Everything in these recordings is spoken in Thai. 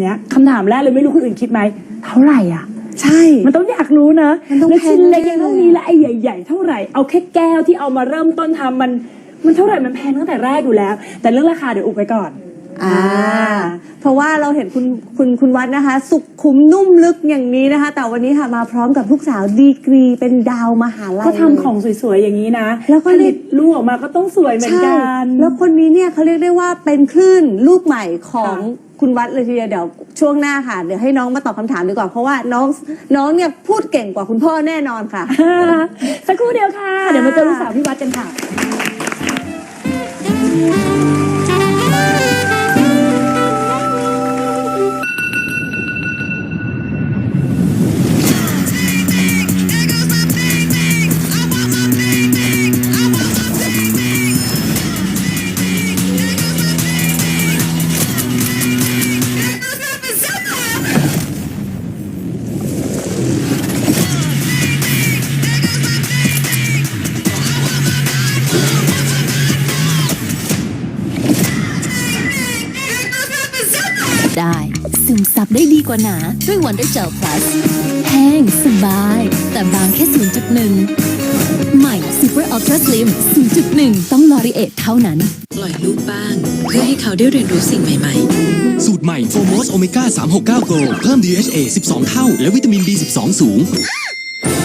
เนี้ยคำถามแรกเลยไม่รู้คนอื่นคิดไหมเท่าไหร่อะ ใช่ มันต้องอยากรู้นะมันต้องแล้วชิ้นเล็กแพงยังแน่ๆเท่านี้แล้วไอ้ใหญ่ ๆ เท่าไหร่เอาแค่แก้วที่เอามาเริ่มต้นทำมัน มันเท่าไหร่มันแพงตั้งแต่แรกอยู่แล้ว แต่เรื่องราคาเดี๋ยวอุบไว้ก่อน อ่า เพราะว่าเราเห็นคุณคุณคุณวัดนะคะ สุขุมนุ่มลึกอย่างนี้นะคะ แต่วันนี้ค่ะมาพร้อมกับลูกสาวดีกรีเป็นดาวมหาลัย ก็ทำของสวยๆอย่างนี้นะแล้วก็ผเรีลิยกตลูกออกมาก็ต้องสวยเหมือนใช่กัน แล้วคนนี้เนี่ยเขาเรียกได้ว่าเป็นคลื่นลูกใหม่ของคุ คุณวัดเลยทีเดียวเดี๋ยวช่วงหน้าค่ะเดี๋ยวให้น้องมาตอบคำถามดีกว่าเพราะว่าน้องน้องเนี่ยพูดเก่งกว่าคุณพ่อแน่นอนค่ะ สักครู่เดียวค่ะ เดี๋ยวมาเจอลูกสาวพี่วัดกันค่ะ ได้ ซึมซับได้ดีกว่าหนาด้วยวันด้วยเจล plus แห้งสบาย แต่บางแค่ 0.1 ใหม่ Super Ultra Slim 0.1 ต้องลอรีเอทเท่านั้น ปล่อยลูกบ้าง เพื่อให้เขาได้เรียนรู้สิ่งใหม่ ๆ สูตรใหม่โฟมอสโอเมก้า369 Go เพิ่ม DHA 12 เท่า และวิตามิน B12 สูง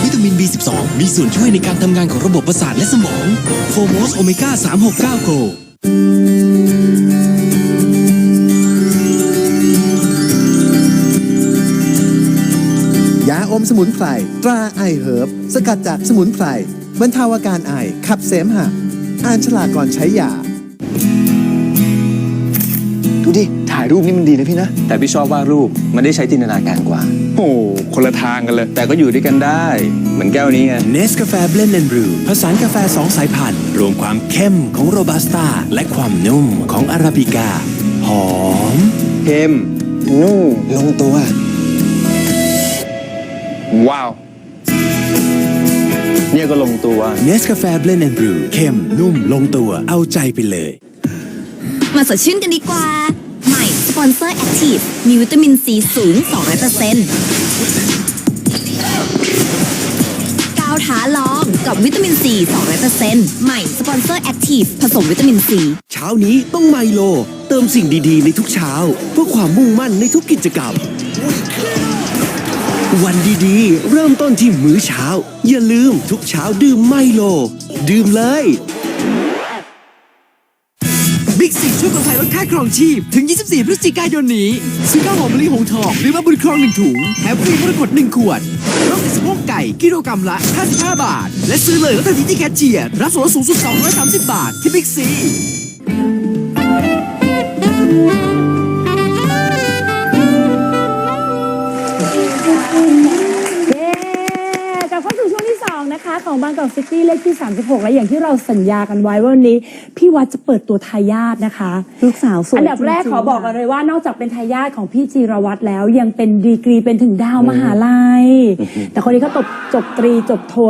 วิตามิน B12 มีส่วนช่วยในการทำงานของระบบประสาทและสมอง โฟมอสโอเมก้า369 Go อมสมุนไพรตราไอเฮิร์บสกัดจากสมุนไพรบรรเทาอาการไอขับเสมหะอ่านฉลากก่อนใช้ยา ดูดิ ถ่ายรูปนี่มันดีนะพี่นะ แต่พี่ชอบวาดรูปมันได้ใช้จินตนาการกว่า โอ้คนละทางกันเลย แต่ก็อยู่ด้วยกันได้ เหมือนแก้วนี้ไง เนสกาแฟเบลนด์แอนด์บรูผสานกาแฟสองสายพันธุ์ รวมความเข้มของโรบัสต้า และความนุ่มของอาราบิกาหอม เค็มนุ่มลงตัว ว้าว เนี่ยก็ลงตัว เนสกาแฟเบลนด์แอนด์บรูเข้มนุ่มลงตัวเอาใจไปเลย มาสดชื่นกันดีกว่า ใหม่ สปอนเซอร์แอคทีฟมีวิตามินซีสูง 200%ก้าวท้าลองกับวิตามินซี 200%ใหม่ สปอนเซอร์แอคทีฟผสมวิตามินซี เช้านี้ต้องไมโล เติมสิ่งดีๆ ในทุกเช้า เพื่อความมุ่งมั่นในทุกกิจกรรม วันดีๆ เริ่มต้นที่มื้อเช้า อย่าลืมทุกเช้าดื่มไมโล ดื่มเลยบิ๊กซีช่วยคนไทยลดค่าครองชีพ ถึง 24 พฤศจิกายนนี้ ซื้อข้าวหอมมะลิหงทองหรือมาบุญครอง 1 ถุง แถมฟรีมรกต1ขวดรสติดสะโพกไก่กิโลกรัมละ 55 บาท และซื้อเลยลดทันทีที่แคชเชียร์รับส่วนลดสูงสุด 230 บาทที่บิ๊กซี เย้กลับเข้าสู่ช่วงที่ 2 นะคะ ของบางกอกซิตี้เลขที่ 36 และอย่างที่เราสัญญากันไว้ว่าวันนี้ พี่วัดจะเปิดตัวทายาทนะคะ ลูกสาวสวยอันดับแรกจงๆขอบอกกันเลยว่านอกจากเป็นทายาทของพี่จีรวัตรแล้วยังเป็นดีกรีเป็นถึงดาวมหาลัย แต่คนนี้เขาตบจบตรีจบโท